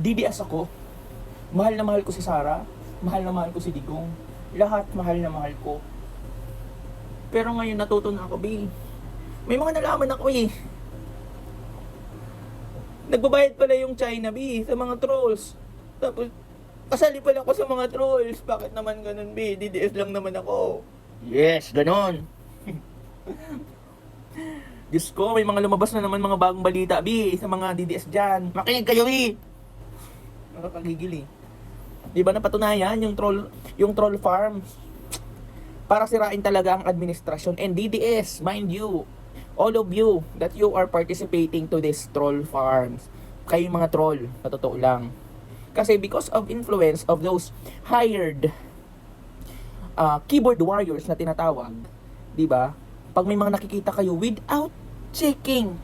DDS ako. Mahal na mahal ko si Sarah. Mahal na mahal ko si Digong. Lahat mahal na mahal ko. Pero ngayon natuto na ako, B. May mga nalaman ako eh. Nagbabayad pala yung China, B, sa mga trolls. Tapos, kasali pala ako sa mga trolls. Bakit naman ganun, B? DDS lang naman ako. Yes, ganun. Diyos ko, may mga lumabas na naman mga bagong balita, B, sa mga DDS dyan. Makinig kayo, B! Nakakagigil eh. Di ba napatunayan yung troll, yung troll farms? Para sirain talaga ang administrasyon and DDS, mind you, all of you that you are participating to this troll farms. Kayo mga troll, na totoo lang. Kasi because of influence of those hired uh, keyboard warriors na tinatawag, 'di ba? Pag may mga nakikita kayo without checking,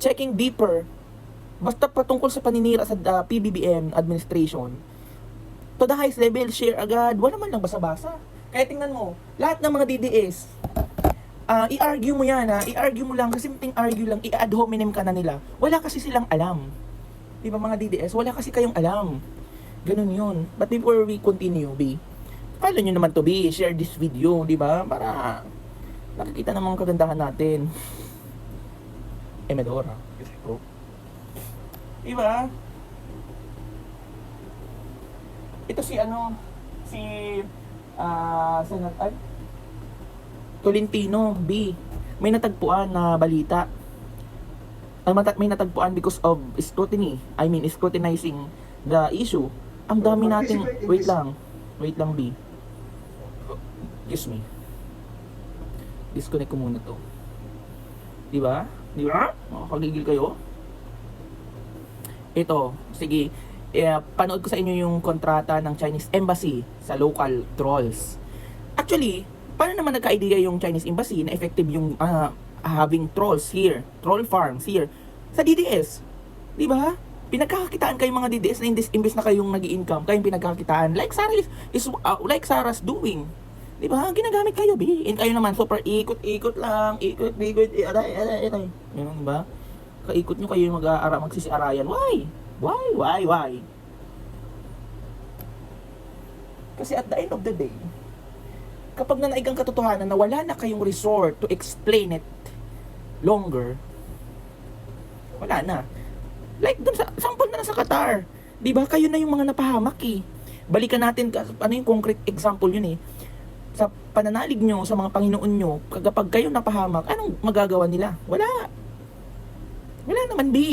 checking deeper, basta patungkol sa paninira sa uh, PBBM administration, to the highest level, share agad, wala man lang basa-basa. Kaya tingnan mo, lahat ng mga DDS, ah i-argue mo yan ha, i-argue mo lang, kasi simpleng argue lang, i-ad hominem ka na nila. Wala kasi silang alam. Di ba mga DDS, wala kasi kayong alam. Ganun yun. But before we continue, B, follow nyo naman to B, share this video, di ba? Para nakikita naman kagandahan natin. Emedora. Kasi ko. Di ba? Ito si ano, si ah Senat ay Tolentino B. May natagpuan na balita. May natagpuan because of scrutiny. I mean, scrutinizing the issue. Ang dami nating Participate in wait lang. Wait lang B. Excuse me. Disconnect ko muna to. Di ba? Di ba? Makakagigil kayo. Ito, sige. Eh, panood ko sa inyo yung kontrata ng Chinese Embassy sa local trolls. Actually, paano naman nagka-idea yung Chinese Embassy na effective yung ah, having trolls here, troll farms here, sa DDS? Di ba? Pinagkakakitaan kayo mga DDS na imbes, imbes na kayong nag income kayong pinagkakakitaan. Like Sarah is, is ah, like Sarah's doing. Di ba? Ginagamit kayo, B. And kayo naman, super ikot-ikot lang. Ikot, ikot, aray, aray, aray. Yun, di ba? Kaikot nyo kayo mag-aara, magsisiarayan. Why? Why? Why? Why? Kasi at the end of the day, kapag nanaig ang katotohanan na wala na kayong resort to explain it longer, wala na. Like dun sa, sample na lang sa Qatar. Di ba kayo na yung mga napahamak eh. Balikan natin, ano yung concrete example yun eh. Sa pananalig nyo, sa mga Panginoon nyo, kapag kayo napahamak, anong magagawa nila? Wala. ไม่ได้นต่มันบี